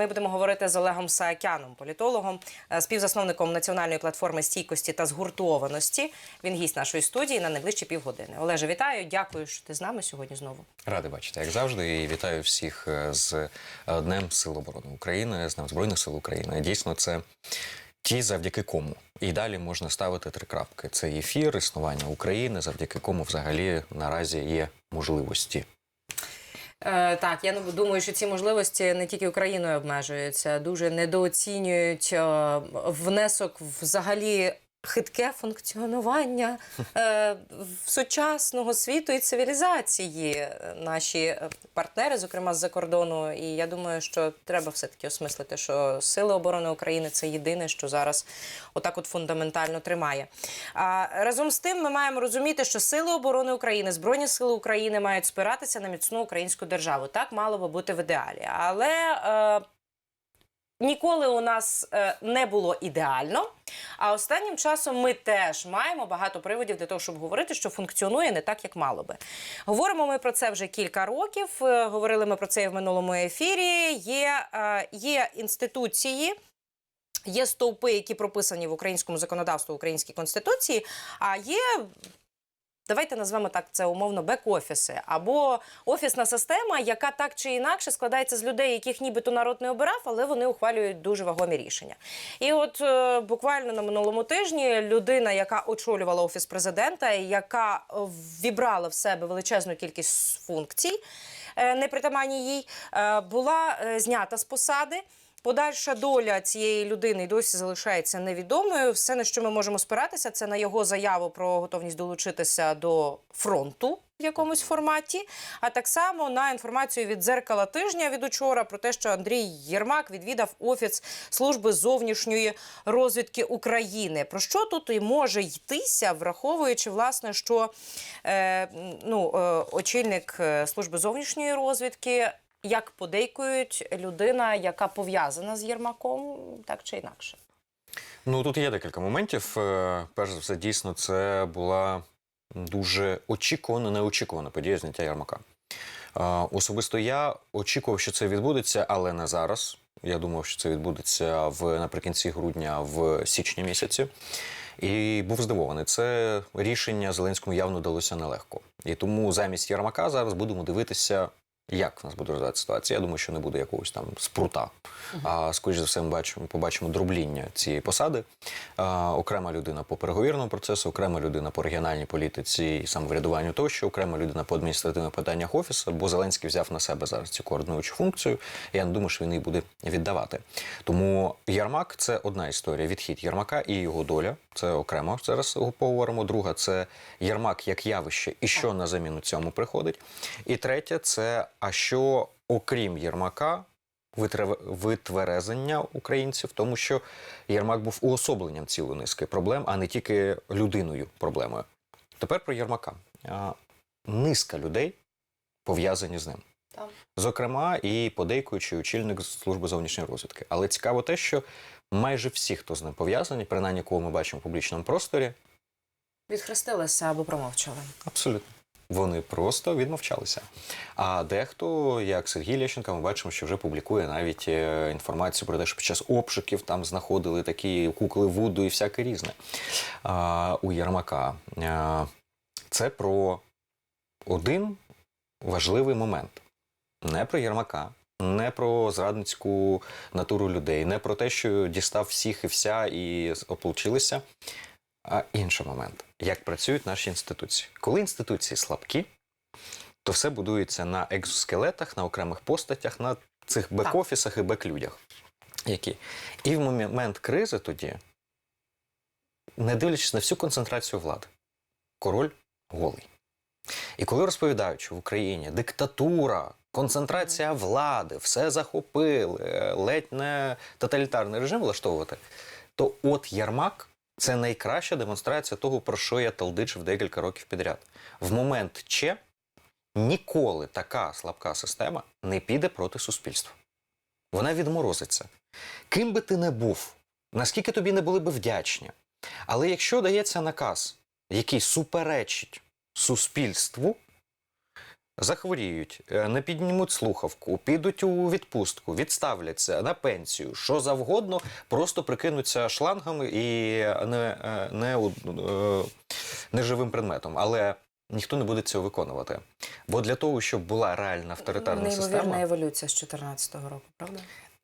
Ми будемо говорити з Олегом Саакяном, політологом, е, співзасновником національної платформи стійкості та згуртованості. Він гість нашої студії на найближчі півгодини. Олеже, вітаю. Дякую, що ти з нами сьогодні знову. Радий бачити, як завжди, і вітаю всіх е, з е, Днем Сил оборони України, з Днем Збройних сил України. Дійсно, це ті, завдяки кому. І далі можна ставити три крапки. Це ефір, існування України, завдяки кому взагалі наразі є можливості. Е, так, я думаю, що ці можливості не тільки Україною обмежуються, дуже недооцінюють е, внесок взагалі. Хитке функціонування е, сучасного світу і цивілізації е, наші е, партнери, зокрема з-за кордону. І я думаю, що треба все-таки осмислити, що Сили оборони України це єдине, що зараз отак от фундаментально тримає. А разом з тим, ми маємо розуміти, що Сили оборони України, Збройні Сили України мають спиратися на міцну українську державу. Так мало би бути в ідеалі. Але е, Ніколи у нас е, не було ідеально. А останнім часом ми теж маємо багато приводів для того, щоб говорити, що функціонує не так, як мало би. Говоримо ми про це вже кілька років. е, Говорили ми про це і в минулому ефірі. Є, е, є інституції. Є стовпи, які прописані в українському законодавстві, в українській конституції, а є. Давайте назвемо так це умовно бек-офіси або офісна система, яка так чи інакше складається з людей, яких нібито народ не обирав, але вони ухвалюють дуже вагомі рішення. І от е, буквально на минулому тижні людина, яка очолювала офіс президента, яка вібрала в себе величезну кількість функцій, е, непритаманні їй, е, була знята з посади. Подальша доля цієї людини досі залишається невідомою. Все, на що ми можемо спиратися, це на його заяву про готовність долучитися до фронту в якомусь форматі, а так само на інформацію від дзеркала тижня від учора про те, що Андрій Єрмак відвідав офіс служби зовнішньої розвідки України. Про що тут і може йтися, враховуючи власне, що е, ну, е, очільник е, служби зовнішньої розвідки як подейкують людина, яка пов'язана з Єрмаком, так чи інакше. Ну тут є декілька моментів. Е, Перш за все, дійсно, це була дуже очікувана, неочікувана подія зняття Ярмака. Е, Особисто я очікував, що це відбудеться, але не зараз. Я думав, що це відбудеться в наприкінці грудня, в січні місяці. І був здивований. Це рішення Зеленському явно далося нелегко. І тому замість Єрмака зараз будемо дивитися, як в нас буде розвиватися ситуація. Я думаю, що не буде якогось там спрута. А скоріш за все, ми бачимо, побачимо дробління цієї посади. А, окрема людина по переговірному процесу, окрема людина по регіональній політиці і самоврядуванню тощо, окрема людина по адміністративних питаннях офісу, бо Зеленський взяв на себе зараз цю координуючу функцію. Я не думаю, що він її буде віддавати. Тому Ярмак це одна історія. Відхід Ярмака і його доля. Це окремо зараз поговоримо. Друга це Ярмак як явище, і що на заміну цьому приходить. І третє це а що окрім Єрмака витверезення українців, тому що Єрмак був уособленням цілої низки проблем, а не тільки людиною проблемою. Тепер про Єрмака. Низка людей пов'язані з ним. Там. Зокрема, і подейкуючи очільник служби зовнішньої розвідки. Але цікаво те, що майже всі, хто з ним пов'язані, принаймні кого ми бачимо в публічному просторі, Відхрестилися або промовчали. Абсолютно. Вони просто відмовчалися. А дехто, як Сергій Лещенко, ми бачимо, що вже публікує навіть е, інформацію про те, що під час обшуків там знаходили такі кукли Вуду і всяке різне а, у Єрмака. А, це про один важливий момент. Не про Єрмака, не про зрадницьку натуру людей, не про те, що дістав всіх і вся і ополчилися. А інший момент, як працюють наші інституції. Коли інституції слабкі, то все будується на екзоскелетах, на окремих постатях, на цих бек-офісах і бек-людях. Які. І в момент кризи тоді, не дивлячись на всю концентрацію влади, король голий. І коли розповідають, що в Україні диктатура, концентрація влади, все захопили, е, ледь не тоталітарний режим влаштовувати, то от Ярмак це найкраща демонстрація того, про що я талдичив декілька років підряд. В момент Че ніколи така слабка система не піде проти суспільства. Вона відморозиться. Ким би ти не був, наскільки тобі не були би вдячні. Але якщо дається наказ, який суперечить суспільству, захворіють, е, не піднімуть слухавку, підуть у відпустку, відставляться на пенсію, що завгодно, просто прикинуться шлангами і не, е, не, е, не живим предметом. Але ніхто не буде цього виконувати. Бо для того, щоб була реальна авторитарна Неймовірна система, еволюція з 14-го року, правда?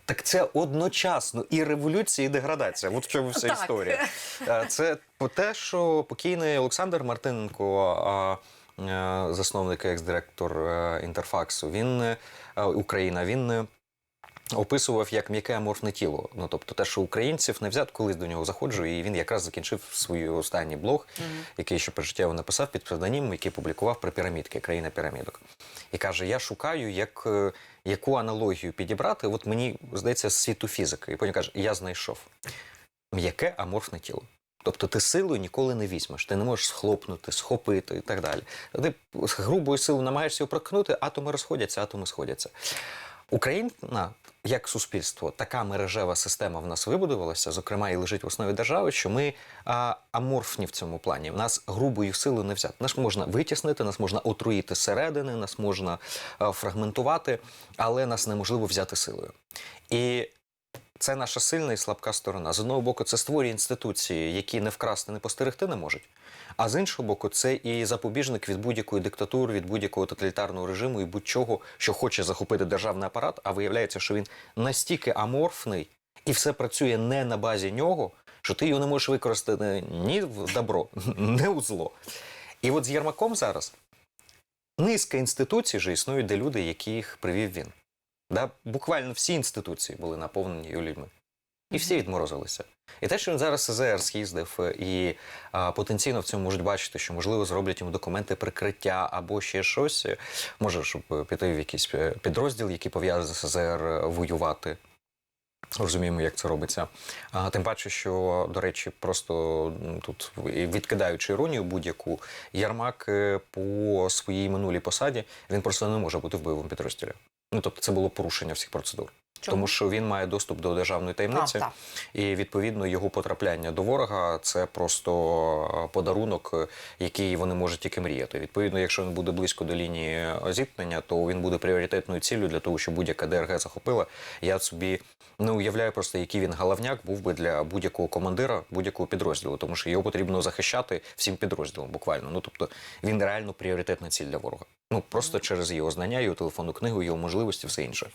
так це одночасно і революція, і деградація. От в чому вся історія. Це те, що покійний Олександр Мартиненко, засновник і екс-директор е, інтерфаксу, він е, Україна, він. е, Описував як м'яке аморфне тіло. Ну тобто те, що українців не взят, колись до нього заходжу, і він якраз закінчив свій останній блог, який ще прижиттєво написав під псевдонімом, який публікував про пірамідки, країна пірамідок. І каже: Я шукаю, як, е, яку аналогію підібрати. От мені здається, з світу фізики. І потім каже: Я знайшов м'яке аморфне тіло. Тобто ти силою ніколи не візьмеш, ти не можеш схлопнути, схопити і так далі. Ти грубою силою намагаєшся його проткнути, атоми розходяться, атоми сходяться. Україна, як суспільство, така мережева система в нас вибудувалася, зокрема, і лежить в основі держави, що ми а, аморфні в цьому плані. В нас грубою силою не взяти. Нас можна витіснити, нас можна отруїти зсередини, нас можна а, фрагментувати, але нас неможливо взяти силою. І це наша сильна і слабка сторона. З одного боку, це створює інституції, які не вкрасти, не постерегти не можуть. А з іншого боку, це і запобіжник від будь-якої диктатури, від будь-якого тоталітарного режиму і будь-чого, що хоче захопити державний апарат, а виявляється, що він настільки аморфний і все працює не на базі нього, що ти його не можеш використати ні в добро, ні у зло. І от з Єрмаком зараз низка інституцій вже існують, де люди, яких привів він. Да? Буквально всі інституції були наповнені його людьми. І всі відморозилися. І те, що він зараз СЗР з'їздив, е, і а, потенційно в цьому можуть бачити, що можливо зроблять йому документи прикриття або ще щось. е, Може, щоб е, піти в якийсь підрозділ, який пов'язаний з СЗР воювати. Розуміємо, як це робиться. А, тим паче, що, до речі, просто тут відкидаючи іронію будь-яку, Ярмак по своїй минулій посаді він просто не може бути в бойовому підрозділі. Ну тобто, це було порушення всіх процедур. Тому що він має доступ до державної таємниці, А, і відповідно його потрапляння до ворога це просто е, подарунок, е, який вони можуть тільки мріяти. Відповідно, якщо він буде близько до лінії е, зіткнення, то він буде пріоритетною ціллю для того, щоб будь-яка ДРГ захопила. Я собі не уявляю просто, який він головняк був би для будь-якого командира будь-якого підрозділу, тому що його потрібно захищати всім підрозділом, буквально. Ну тобто він реально пріоритетна ціль для ворога. Ну просто через його знання, його телефонну книгу, його можливості, все інше.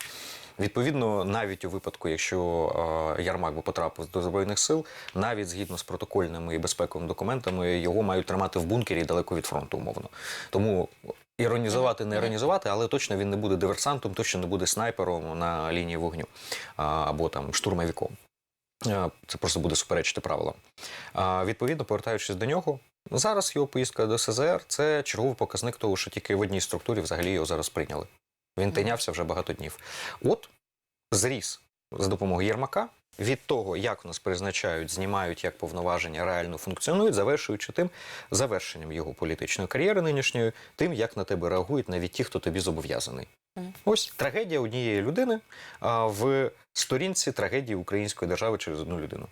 Відповідно, навіть у випадку, якщо е, Ярмак би потрапив до збройних сил, навіть згідно з протокольними і безпековими документами, його мають тримати в бункері далеко від фронту, умовно. Тому іронізувати, не іронізувати, але точно він не буде диверсантом, точно не буде снайпером на лінії вогню або там штурмовиком. Е, Це просто буде суперечити правилам. Відповідно, повертаючись до нього, зараз його поїздка до СЗР це черговий показник того, що тільки в одній структурі взагалі його зараз прийняли. Він тинявся вже багато днів. От зріс за допомогою Єрмака від того, як нас призначають, знімають, як повноваження реально функціонують, завершуючи тим завершенням його політичної кар'єри нинішньої, тим, як на тебе реагують навіть ті, хто тобі зобов'язаний. Мгм. Ось трагедія однієї людини а, в сторінці трагедії української держави через одну людину.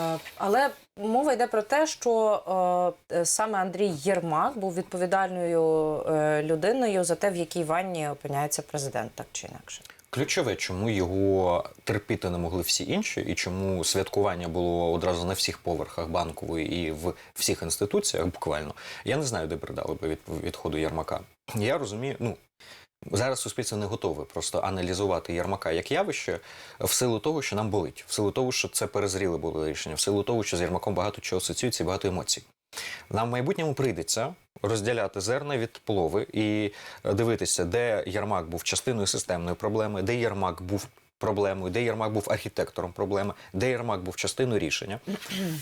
Е, Але мова йде про те, що е, саме Андрій Єрмак був відповідальною е, людиною за те, в якій ванні опиняється президент, так чи інакше. Ключове, чому його терпіти не могли всі інші, і чому святкування було одразу на всіх поверхах банкової і в всіх інституціях, буквально, я не знаю, де передали би від відходу Єрмака. Я розумію, ну. Зараз суспільство не готове просто аналізувати Єрмака як явище в силу того, що нам болить, в силу того, що це перезріле було рішення, в силу того, що з Єрмаком багато чого асоціюється, багато емоцій. Нам в майбутньому прийдеться розділяти зерна від полови і дивитися, де Єрмак був частиною системної проблеми, де Єрмак був проблемою, де Єрмак був архітектором проблеми, де Єрмак був частиною рішення.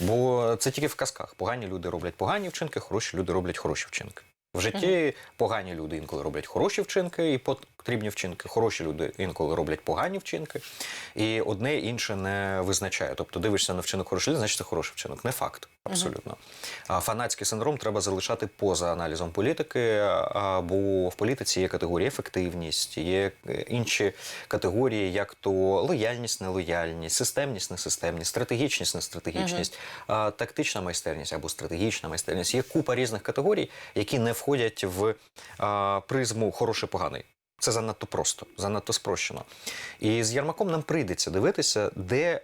Бо це тільки в казках. Погані люди роблять погані вчинки, хороші люди роблять хороші вчинки. В житті погані люди інколи роблять хороші вчинки, і потрібні вчинки, хороші люди інколи роблять погані вчинки, і одне інше не визначає. Тобто дивишся на вчинок хороший, значить це хороший вчинок. Не факт, абсолютно. А фанатський синдром треба залишати поза аналізом політики, бо в політиці є категорії ефективність, є е, інші категорії, як то лояльність, нелояльність, системність, несистемність, стратегічність, нестратегічність, а, тактична майстерність або стратегічна майстерність. Є купа різних категорій, які не входять в призму хороший-поганий. Це занадто просто, занадто спрощено. І з Ярмаком нам прийдеться дивитися, де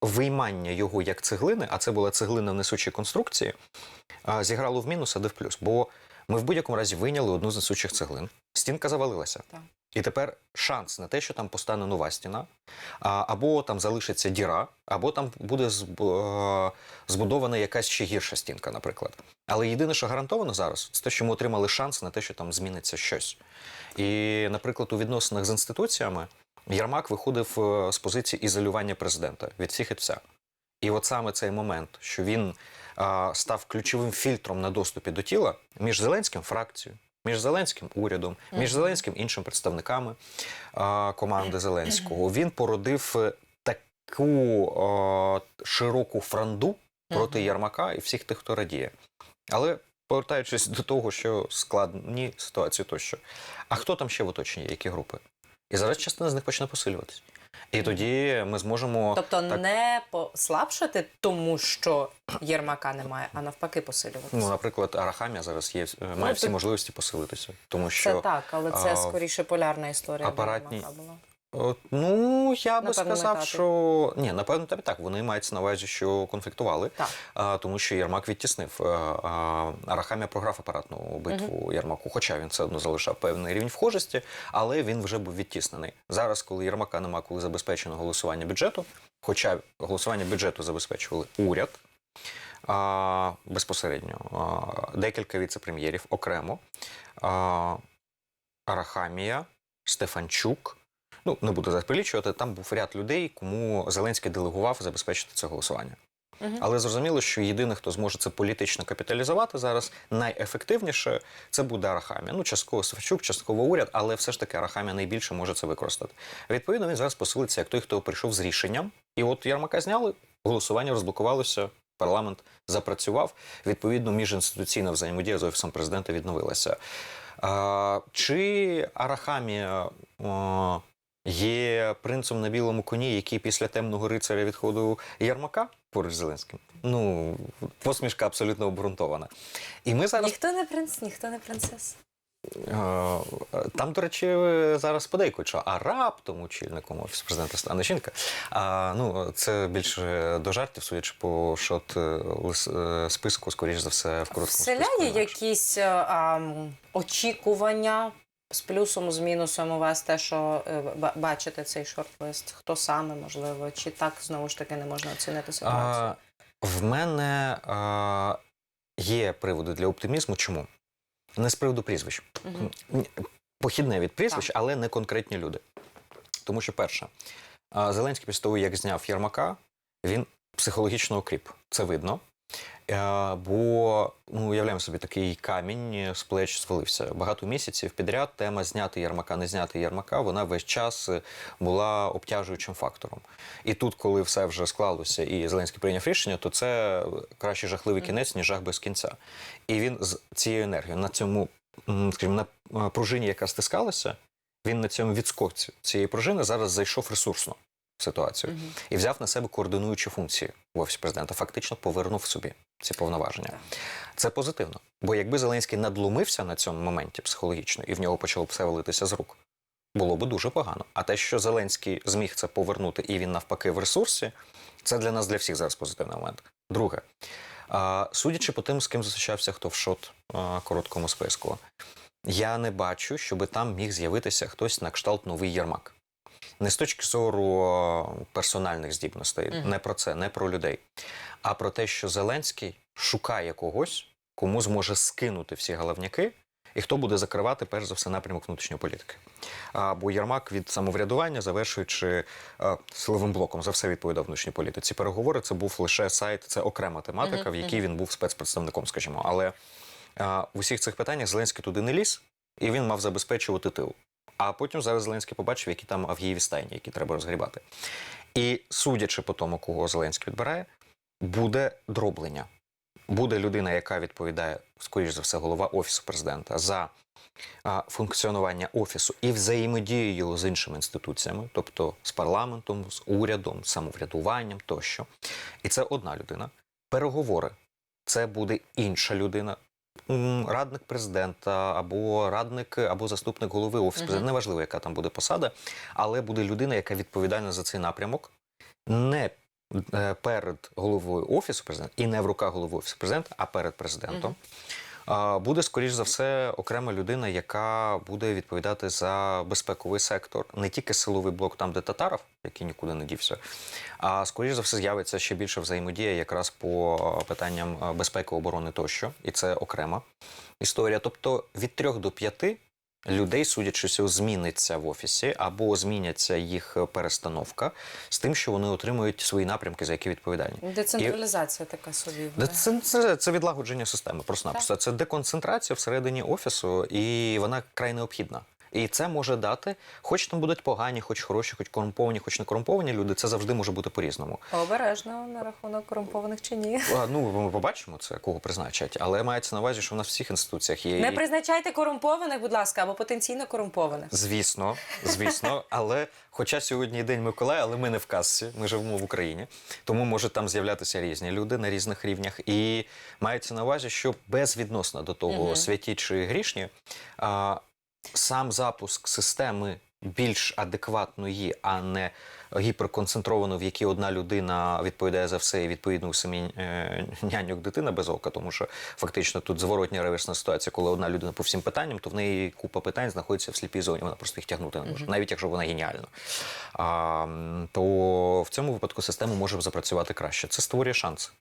виймання його як цеглини, а це була цеглина в несучій конструкції, зіграло в мінус, а де в плюс. Бо ми в будь-якому разі вийняли одну з несучих цеглин. Стінка завалилася. Так. І тепер шанс на те, що там постане нова стіна, або там залишиться діра, або там буде е, збудована якась ще гірша стінка, наприклад. Але єдине, що гарантовано зараз, це те, що ми отримали шанс на те, що там зміниться щось. І, наприклад, у відносинах з інституціями Єрмак виходив е, з позиції ізолювання президента від всіх і вся. І от саме цей момент, що він став ключовим фільтром на доступі до тіла між Зеленським фракцією, між Зеленським урядом, між Зеленським іншими представниками а, команди Зеленського, він породив е, таку а, широку франду проти Мгм. Єрмака і всіх тих, хто радіє. Але повертаючись до того, що складні ситуації тощо. А хто там ще в оточенні, які групи? І зараз частина з них почне посилюватись. І тоді ми зможемо. Тобто так- не послабшити, тому що Єрмака немає, а навпаки посилюватися. Ну, наприклад, Арахамія зараз є, е, має Ну, всі ти- можливості посилитися. Тому що Це так, але це а, скоріше полярна історія. апаратні- була. Ну я би сказав, етапі. що ні, напевно, так, так. Вони мають на увазі, що конфліктували, Так. а, тому що Єрмак відтіснив. А, а, Арахамія програв апаратну битву Єрмаку, хоча він все одно залишав певний рівень вхожості, але він вже був відтіснений. Зараз, коли Єрмака нема, коли забезпечено голосування бюджету, хоча голосування бюджету забезпечували уряд. А, безпосередньо а, декілька віце-прем'єрів окремо. А, Арахамія, Стефанчук. Ну, не буду зараз прилічувати, там був ряд людей, кому Зеленський делегував забезпечити це голосування. Мгм. Але зрозуміло, що єдине, хто зможе це політично капіталізувати зараз, найефективніше це буде Арахамія. Ну, частково Савчук, частково уряд, але все ж таки Арахамія найбільше може це використати. Відповідно, він зараз посилиться як той, хто прийшов з рішенням. І от Ярмака зняли, голосування розблокувалося, парламент запрацював. Відповідно, міжінституційна взаємодія з офісом президента відновилася. А, чи Арахамія а, є принцем на білому коні, який після темного рицаря відходив Ярмака поруч з Зеленським? Ну, посмішка абсолютно обґрунтована. І ми зараз Ніхто не принц, ніхто не принцеса. Е, Там, до речі, зараз подейкують, що а раптом очільником офісу президента стане жінка. А, ну, це більше до жартів, судячи по шот е, е, списку, скоріш за все, в короткому Вселяє списку. якісь е, а, очікування з плюсом, з мінусом у вас те, що е, ба- бачите цей шорт-лист? Хто саме, можливо, чи так знову ж таки не можна оцінити ситуацію? А, в мене а, є приводи для оптимізму. Чому? Не з приводу прізвищ. Ні, Похідне від прізвищ, але не конкретні люди. Тому що, перше, Зеленський після того, як зняв Єрмака, він психологічно окріп. Це видно. Е, Бо ну, уявляємо собі, такий камінь з плеч звалився. Багато місяців підряд тема зняти Єрмака, не зняти Єрмака, вона весь час була обтяжуючим фактором. І тут, коли все вже склалося і Зеленський прийняв рішення, то це краще жахливий кінець, ніж жах без кінця. І він з цією енергією на цьому, скажімо, на пружині, яка стискалася, він на цьому відскоці цієї пружини зараз зайшов ресурсно ситуацію Мгм. і взяв на себе координуючі функції в офісі президента. Фактично повернув собі ці повноваження. Так. Це позитивно. Бо якби Зеленський надломився на цьому моменті психологічно і в нього почало б все валитися з рук, було б дуже погано. А те, що Зеленський зміг це повернути, і він навпаки в ресурсі, це для нас для всіх зараз позитивний момент. Друге, судячи по тим, з ким зустрічався, хто в шот короткому списку, я не бачу, щоб там міг з'явитися хтось на кшталт новий Єрмак. Не з точки зору персональних здібностей, Мгм. не про це, не про людей, а про те, що Зеленський шукає когось, кому зможе скинути всі головняки, і хто буде закривати перш за все напрямок внутрішньої політики. А, бо Єрмак від самоврядування, завершуючи е, силовим блоком, за все відповідав внутрішній політиці. Переговори це був лише сайт, це окрема тематика, в якій він був спецпредставником, скажімо. Але а, в усіх цих питаннях Зеленський туди не ліз, і він мав забезпечувати тил. А потім зараз Зеленський побачив, які там авгієві стайні, які треба розгрібати. І судячи по тому, кого Зеленський відбирає, буде дроблення. Буде людина, яка відповідає, скоріш за все, голова офісу президента за функціонування офісу і взаємодію його з іншими інституціями, тобто з парламентом, з урядом, з самоврядуванням тощо. І це одна людина. Переговори це буде інша людина. Радник президента або радник, або заступник голови офісу. президента. Неважливо, яка там буде посада, але буде людина, яка відповідальна за цей напрямок, не е, перед головою офісу президента і не в руках голови офісу президента, а перед президентом. А, Буде, скоріш за все, окрема людина, яка буде відповідати за безпековий сектор, не тільки силовий блок, там, де Татаров, який нікуди не дівся, а скоріш за все з'явиться ще більше взаємодія якраз по питанням безпеки, оборони тощо, і це окрема історія. Тобто від трьох до п'яти людей, судячи всього, зміниться в офісі або зміняться їх перестановка з тим, що вони отримують свої напрямки, за які відповідальні. Децентралізація така собі. Да, Це, відлагодження системи. Просто-напросто. Це деконцентрація всередині офісу, і вона край необхідна. І це може дати, хоч там будуть погані, хоч хороші, хоч корумповані, хоч не корумповані люди. Це завжди може бути по-різному. Обережно на рахунок корумпованих чи ні. А, Ну ми побачимо це, кого призначать, але мається на увазі, що в нас в всіх інституціях є Не призначайте корумпованих, будь ласка, або потенційно корумпованих. Звісно, звісно, але хоча сьогодні день Миколая, але ми не в касці, ми живемо в Україні, тому можуть там з'являтися різні люди на різних рівнях. І мається на увазі, що безвідносно до того, святі чи грішні, а, сам запуск системи більш адекватної, а не гіперконцентровано, в якій одна людина відповідає за все і відповідно у самі е, няньок дитина без ока, тому що фактично тут зворотня реверсна ситуація, коли одна людина по всім питанням, то в неї купа питань знаходиться в сліпій зоні. Вона просто їх тягнути не може, навіть якщо вона геніальна. А, то в цьому випадку система може запрацювати краще. Це створює шанс.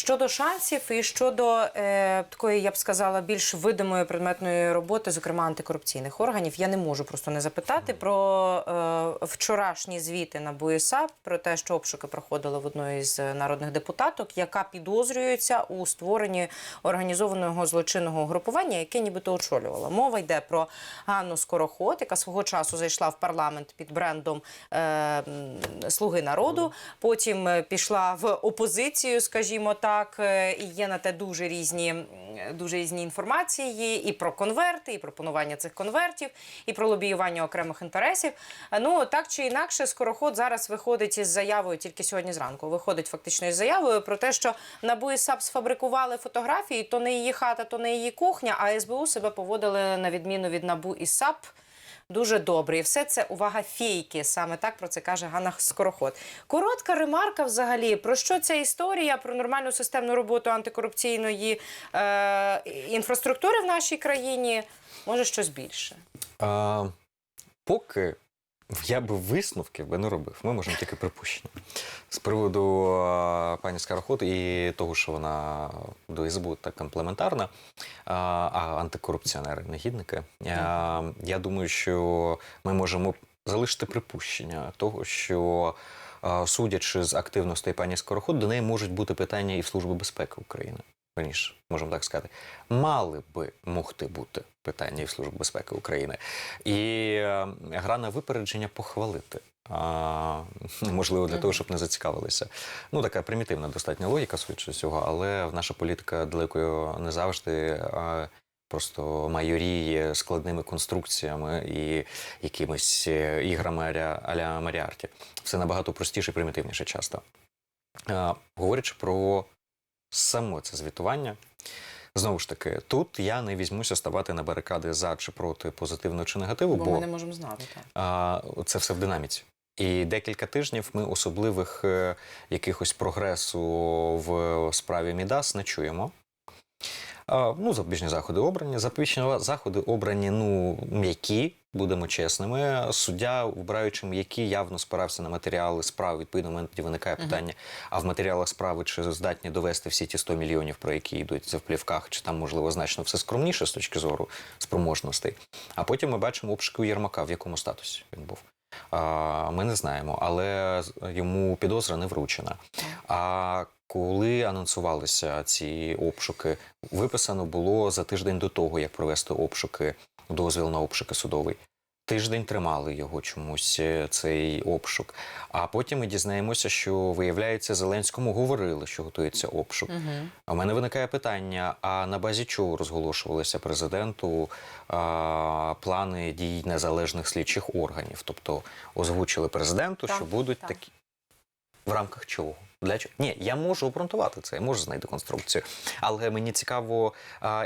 Щодо шансів і щодо е, такої, я б сказала, більш видимої предметної роботи, зокрема антикорупційних органів, я не можу просто не запитати про е, вчорашні звіти на БУСАП, про те, що обшуки проходили в одної з народних депутаток, яка підозрюється у створенні організованого злочинного групування, яке нібито очолювала. Мова йде про Ганну Скороход, яка свого часу зайшла в парламент під брендом е, Слуги народу. Потім е, пішла в опозицію, скажімо так, е, і є на те дуже різні, дуже різні інформації і про конверти, і про панування цих конвертів, і про лобіювання окремих інтересів. Е, Ну так чи інакше, скороход зараз виходить із заявою, тільки сьогодні зранку виходить фактично із заявою про те, що НАБУ і САП сфабрикували фотографії, то не її хата, то не її кухня, а СБУ себе поводили на відміну від НАБУ і САП. Дуже добре. І все це увага фейки. Саме так про це каже Ганна Скороход. Коротка ремарка взагалі. Про що ця історія? Про нормальну системну роботу антикорупційної е, інфраструктури в нашій країні. Може, щось більше. А, поки я би висновків би не робив. Ми можемо тільки припущення. З приводу а, пані Скароход і того, що вона до СБУ так комплементарна, а, а антикорупціонери, негідники. А, я думаю, що ми можемо залишити припущення того, що. Судячи з активності пані Скороход, до неї можуть бути питання і в Служби безпеки України. Раніше, можемо так сказати, мали би могти бути питання і в Службі безпеки України. І е, гра на випередження похвалити. А, можливо, для того, щоб не зацікавилися. Ну, така примітивна достатня логіка, швидше всього, але наша політика далеко не завжди. а, Просто майоріє складними конструкціями і якимись е, іграми аля, Маріарті. Все набагато простіше і примітивніше часто. Е, говорячи про саме це звітування. Знову ж таки, тут я не візьмуся ставати на барикади за чи проти позитивного чи негативу, Бо, бо, ми не можемо знати. Так. а, це все в динаміці. І декілька тижнів ми особливих е, якихось прогресу в справі Мідас не чуємо. Ну, запобіжні заходи обрані. Запобіжні заходи обрані ну, м'які, будемо чесними. Суддя, вбираючи м'які, явно спирався на матеріали справи. Відповідно, тоді виникає питання: а в матеріалах справи чи здатні довести всі ті 100 мільйонів, про які йдуть в плівках, чи там, можливо, значно все скромніше з точки зору спроможностей. А потім ми бачимо обшуки у Єрмака, в якому статусі він був. Ми не знаємо, але йому підозра не вручена. А коли анонсувалися ці обшуки, виписано було за тиждень до того, як провести обшуки дозвіл на обшуки судовий. Тиждень тримали його чомусь е, цей обшук. А потім ми дізнаємося, що виявляється, Зеленському говорили, що готується обшук. А в мене виникає питання: а на базі чого розголошувалися президенту а, плани дій незалежних слідчих органів? Тобто озвучили президенту, Так, що будуть так. такі в рамках чого? Для чого? Ні, я можу обґрунтувати це, я можу знайти конструкцію. Але мені цікаво,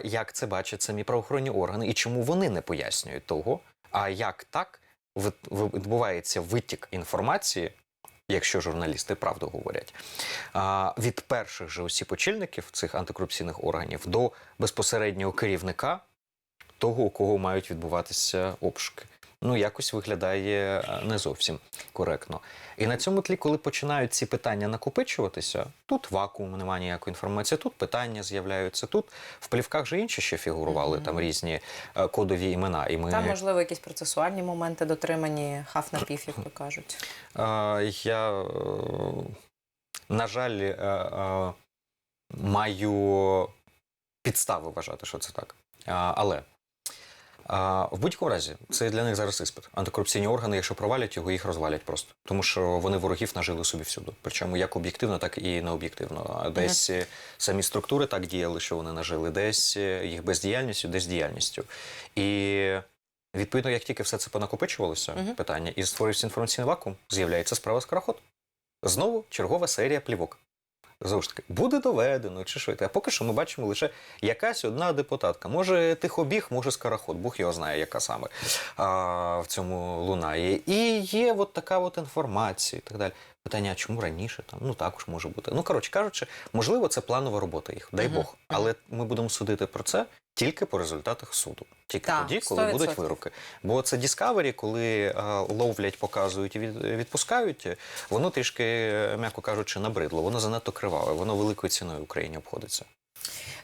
як це бачать самі правоохоронні органи і чому вони не пояснюють того, а як так відбувається витік інформації, якщо журналісти правду говорять, від перших же осіб очільників цих антикорупційних органів до безпосереднього керівника того, у кого мають відбуватися обшуки. Ну, якось виглядає е, не зовсім коректно. І на цьому тлі, коли починають ці питання накопичуватися, тут вакуум, немає ніякої інформації, тут питання з'являються, тут в плівках же інші ще фігурували там різні е, кодові імена. І ми Там, можливо, якісь процесуальні моменти дотримані хаф на пів, як то кажуть. Е, Я, на жаль, маю підстави вважати, що це так. Але а, в будь-якому разі це для них зараз іспит. Антикорупційні органи, якщо провалять його, їх розвалять просто. Тому що вони ворогів нажили собі всюди. Причому як об'єктивно, так і необ'єктивно. Десь е, самі структури так діяли, що вони нажили, десь їх бездіяльністю, десь діяльністю. І відповідно, як тільки все це понакопичувалося, Мгм. питання, і створився інформаційний вакуум, з'являється справа скороход. Знову чергова серія плівок. Знову ж таки, буде доведено чи що. А поки що ми бачимо лише якась одна депутатка. Може тихобіг, може скараход, Бог його знає, яка саме а, в цьому лунає. І є от така от інформація і так далі. Питання, а чому раніше? Там, ну також може бути. Ну, коротше кажучи, можливо, це планова робота їх, дай Бог. Але ми будемо судити про це тільки по результатах суду. Тільки Так, тоді, коли 100%. будуть вироки. Бо це Discovery, коли е, ловлять, показують і від, відпускають, воно трішки, е, м'яко кажучи, набридло. Воно занадто криваве, воно великою ціною Україні обходиться.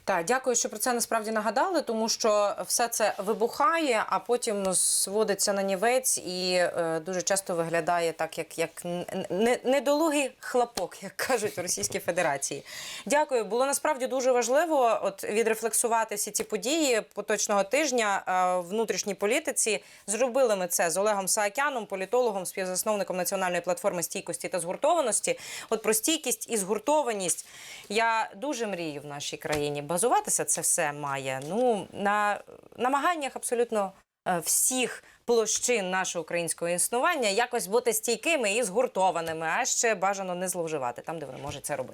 Так, дякую, що про це насправді нагадали, тому що все це вибухає, а потім зводиться на нівець і е, дуже часто виглядає так, як, як не- недолугий хлопок, як кажуть в Російській Федерації. Дякую. Було насправді дуже важливо от відрефлексувати всі ці події поточного тижня е, в внутрішній політиці. Зробили ми це з Олегом Саакяном, політологом, співзасновником національної платформи стійкості та згуртованості. От про стійкість і згуртованість я дуже мрію в нашій країні. Базуватися це все має ну на намаганнях абсолютно е, всіх площин нашого українського існування якось бути стійкими і згуртованими, а ще бажано не зловживати там, де вони можуть це робити.